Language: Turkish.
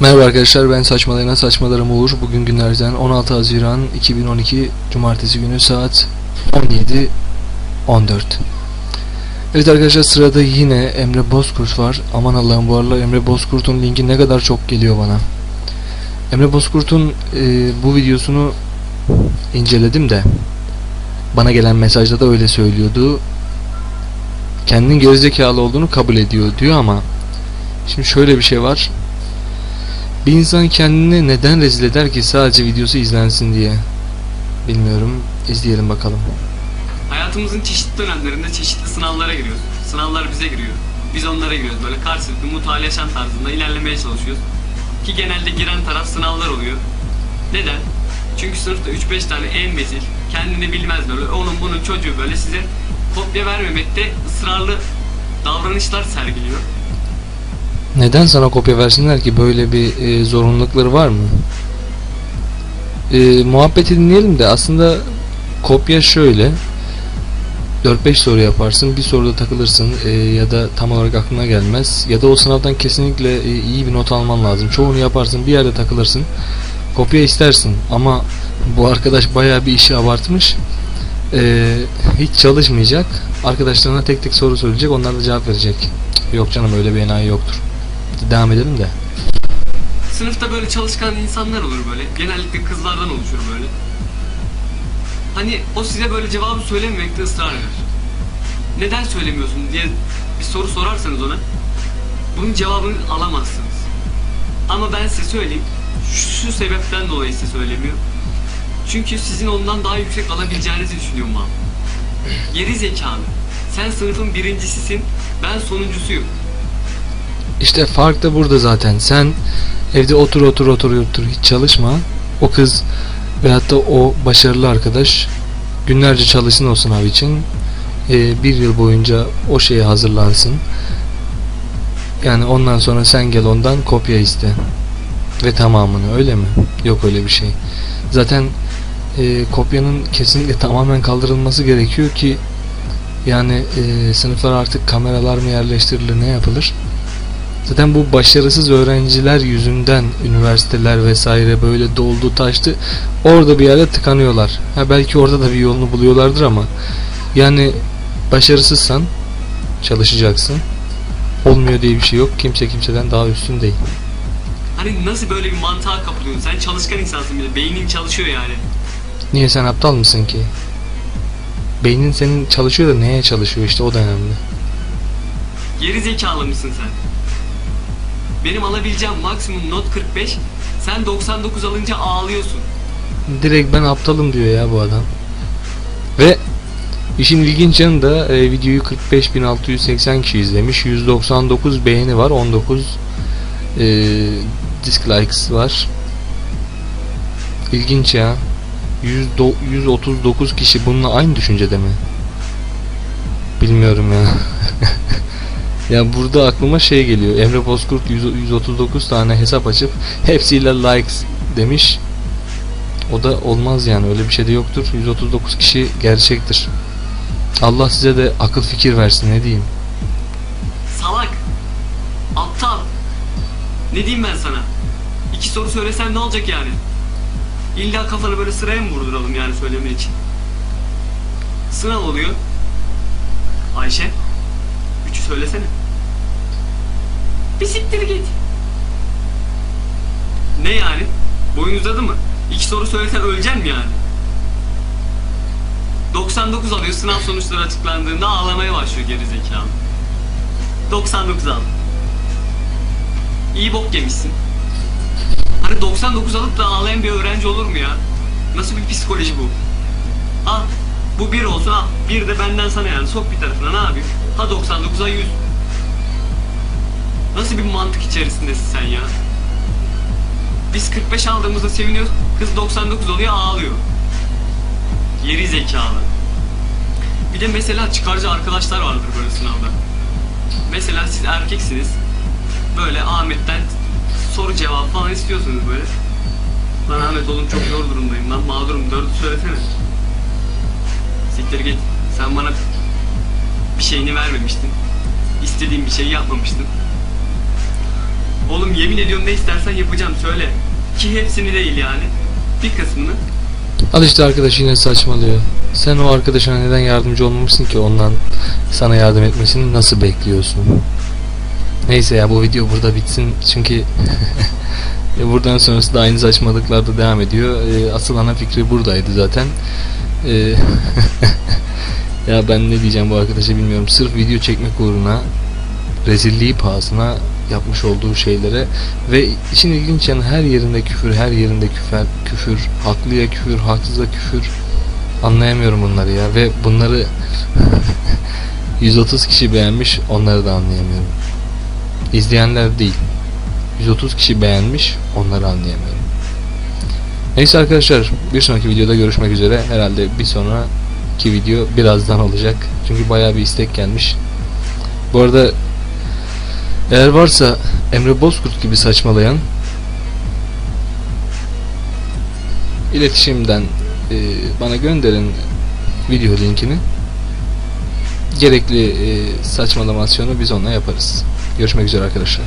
Merhaba arkadaşlar ben Saçmalayana Saçmalarım Uğur. Bugün günlerden 16 Haziran 2012 Cumartesi günü saat 17.14 Evet arkadaşlar sırada yine Emre Bozkurt var. Aman Allah'ım bu aralar Emre Bozkurt'un linki ne kadar çok geliyor bana. Emre Bozkurt'un e, bu videosunu inceledim de bana gelen mesajda da öyle söylüyordu. Kendinin gerizekalı olduğunu kabul ediyor diyor ama şimdi şöyle bir şey var. Bir insan kendini neden rezil eder ki sadece videosu izlensin diye? Bilmiyorum. İzleyelim bakalım. Hayatımızın çeşitli dönemlerinde çeşitli sınavlara giriyoruz. Sınavlar bize giriyor. Biz onlara giriyoruz. Böyle karşılıklı mutual tarzında ilerlemeye çalışıyoruz. Ki genelde giren taraf sınavlar oluyor. Neden? Çünkü sınıfta 3-5 tane en bezil, kendini bilmez böyle onun bunun çocuğu böyle size kopya vermemekte ısrarlı davranışlar sergiliyor. Neden sana kopya versinler ki? Böyle bir e, zorunlulukları var mı? E, muhabbeti dinleyelim de aslında kopya şöyle. 4-5 soru yaparsın bir soruda takılırsın e, ya da tam olarak aklına gelmez. Ya da o sınavdan kesinlikle e, iyi bir not alman lazım. Çoğunu yaparsın bir yerde takılırsın kopya istersin. Ama bu arkadaş bayağı bir işi abartmış. E, hiç çalışmayacak. Arkadaşlarına tek tek soru söyleyecek onlar da cevap verecek. Yok canım öyle bir enayi yoktur devam edelim de Sınıfta böyle çalışkan insanlar olur böyle. Genellikle kızlardan oluşur böyle. Hani o size böyle cevabı söylememekte ısrar eder. Neden söylemiyorsun diye bir soru sorarsanız ona bunun cevabını alamazsınız. Ama ben size söyleyeyim. Şu, sebepten dolayı size söylemiyor. Çünkü sizin ondan daha yüksek alabileceğinizi düşünüyorum abi. Geri zekalı. Sen sınıfın birincisisin, ben sonuncusuyum. İşte fark da burada zaten. Sen evde otur otur otur otur hiç çalışma. O kız veyahut da o başarılı arkadaş günlerce çalışsın o sınav için. Ee, bir yıl boyunca o şeye hazırlansın. Yani ondan sonra sen gel ondan kopya iste. Ve tamamını öyle mi? Yok öyle bir şey. Zaten e, kopyanın kesinlikle tamamen kaldırılması gerekiyor ki yani e, sınıflara artık kameralar mı yerleştirilir ne yapılır? Zaten bu başarısız öğrenciler yüzünden üniversiteler vesaire böyle doldu taştı. Orada bir yerde tıkanıyorlar. Ha belki orada da bir yolunu buluyorlardır ama yani başarısızsan çalışacaksın. Olmuyor diye bir şey yok. Kimse kimseden daha üstün değil. Hani nasıl böyle bir mantığa kapılıyorsun? Sen çalışkan insansın bile. Beynin çalışıyor yani. Niye sen aptal mısın ki? Beynin senin çalışıyor da neye çalışıyor işte o da önemli. Geri zekalı mısın sen? Benim alabileceğim maksimum not 45. Sen 99 alınca ağlıyorsun. Direkt ben aptalım diyor ya bu adam. Ve işin ilginç yanı da e, videoyu 45.680 kişi izlemiş. 199 beğeni var. 19 e, dislikes var. İlginç ya. 100 do- 139 kişi bununla aynı düşüncede mi? Bilmiyorum ya. ya burada aklıma şey geliyor. Emre Bozkurt 100 139 tane hesap açıp hepsiyle likes demiş. O da olmaz yani öyle bir şey de yoktur. 139 kişi gerçektir. Allah size de akıl fikir versin ne diyeyim. Salak. Aptal. Ne diyeyim ben sana? İki soru söylesem ne olacak yani? İlla kafanı böyle sıraya mı vurduralım yani söylemen için? Sınav oluyor. Ayşe. Söylesene. Bir siktir git. Ne yani? Boyun uzadı mı? İki soru söylesen öleceksin mi yani? 99 alıyor sınav sonuçları açıklandığında ağlamaya başlıyor gerizekalı. 99 al. İyi bok yemişsin. Hani 99 alıp da ağlayan bir öğrenci olur mu ya? Nasıl bir psikoloji bu? Al. Bu bir olsun al. Bir de benden sana yani. Sok bir tarafına ne yapayım? Ha 99'a 100. Nasıl bir mantık içerisindesin sen ya? Biz 45 aldığımızda seviniyoruz. Kız 99 oluyor ağlıyor. Geri zekalı. Bir de mesela çıkarcı arkadaşlar vardır böyle sınavda. Mesela siz erkeksiniz. Böyle Ahmet'ten soru cevap falan istiyorsunuz böyle. Lan Ahmet oğlum çok zor durumdayım lan mağdurum dördü söylesene. Siktir git. Sen bana bir şeyini vermemiştin. İstediğim bir şeyi yapmamıştın. Oğlum yemin ediyorum ne istersen yapacağım söyle. Ki hepsini değil yani. Bir kısmını. Al işte arkadaş yine saçmalıyor. Sen o arkadaşına neden yardımcı olmamışsın ki ondan sana yardım etmesini nasıl bekliyorsun? Neyse ya bu video burada bitsin çünkü e, buradan sonrası da aynı saçmalıklar da devam ediyor. E, Asıl ana fikri buradaydı zaten. Ya ben ne diyeceğim bu arkadaşa bilmiyorum. Sırf video çekmek uğruna rezilliği pahasına yapmış olduğu şeylere ve işin ilginç yanı her yerinde küfür, her yerinde küfür, küfür, haklıya küfür, haksıza küfür. Anlayamıyorum bunları ya ve bunları 130 kişi beğenmiş, onları da anlayamıyorum. İzleyenler değil. 130 kişi beğenmiş, onları anlayamıyorum. Neyse arkadaşlar, bir sonraki videoda görüşmek üzere. Herhalde bir sonraki video birazdan olacak. Çünkü bayağı bir istek gelmiş. Bu arada eğer varsa Emre Bozkurt gibi saçmalayan iletişimden e, bana gönderin video linkini. Gerekli e, saçmalamasyonu biz onunla yaparız. Görüşmek üzere arkadaşlar.